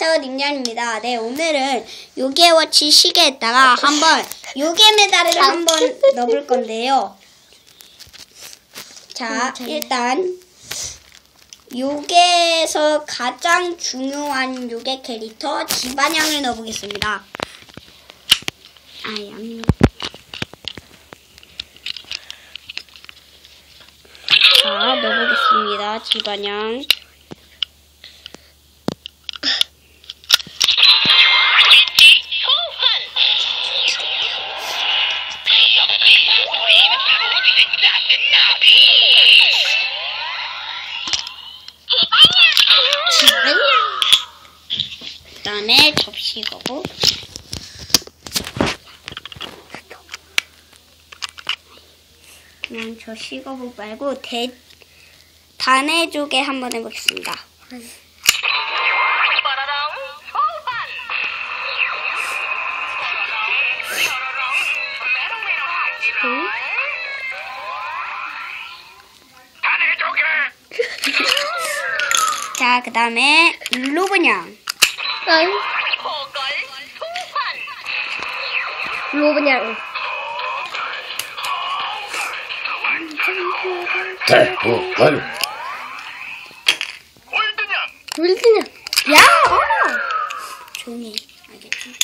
안녕하세요 닌자입니다. 네 오늘은 요괴워치 시계에다가 한번 요괴 메달을 한번 넣어볼 건데요. 자 일단 요괴에서 가장 중요한 요괴 캐릭터 지반향을 넣어보겠습니다. 아 양. 자 넣어보겠습니다. 지반 향. 그다음에 접시 거고 그냥 저 시거부 말고 대 단해 쪽에 한번 해보겠습니다. 응? 자, 그 다음에 로브냥. 로브냥 대포관 골드냥 야! 조용히 해. 알겠지?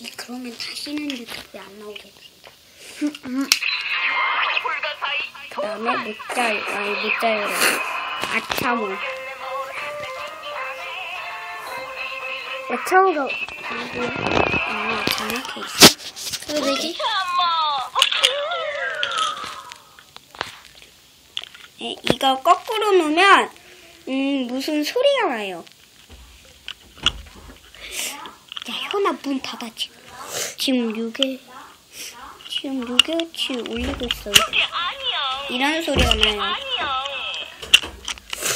이- 그러면 다시는 유튜브에 안 나오게 해준다. 그 다음에 못자유, 아니 못자유래. 아차모. 애청도 아, 정확해 있어. 왜 되지? 네, 이거 거꾸로 놓으면, 음, 무슨 소리가 나요. 야, 현아, 문 닫아, 지금. 지금 요게, 지금 요게치 올리고 있어요. 이런 소리가 나요.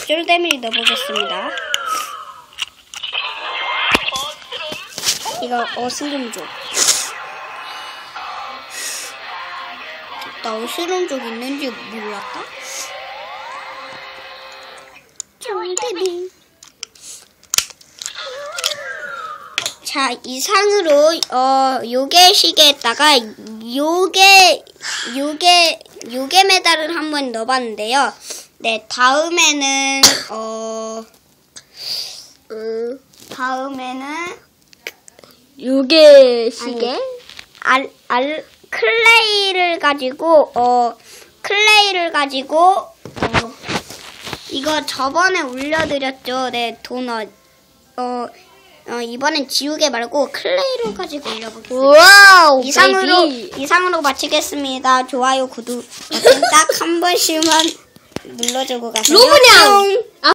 쫄데미를 넣어보겠습니다. 이거 어스름족. 나 어스름족 있는지 몰랐다? 쫄데미. 자, 이상으로, 어, 요괴 시계에다가 요괴, 요괴, 요괴 메달을 한번 넣어봤는데요. 네, 다음에는, 어, 음, 다음에는, 요괴 시계 알, 알, 클레이를 가지고, 어, 클레이를 가지고, 어, 이거 저번에 올려드렸죠. 네, 도넛. 어, 어, 이번엔 지우개 말고 클레이를 가지고 올려보겠습니다. 와우 이상으로, 베이비. 이상으로 마치겠습니다. 좋아요, 구독 버튼 딱 한 번씩만 눌러주고 가세요. 로브냥! 뿅!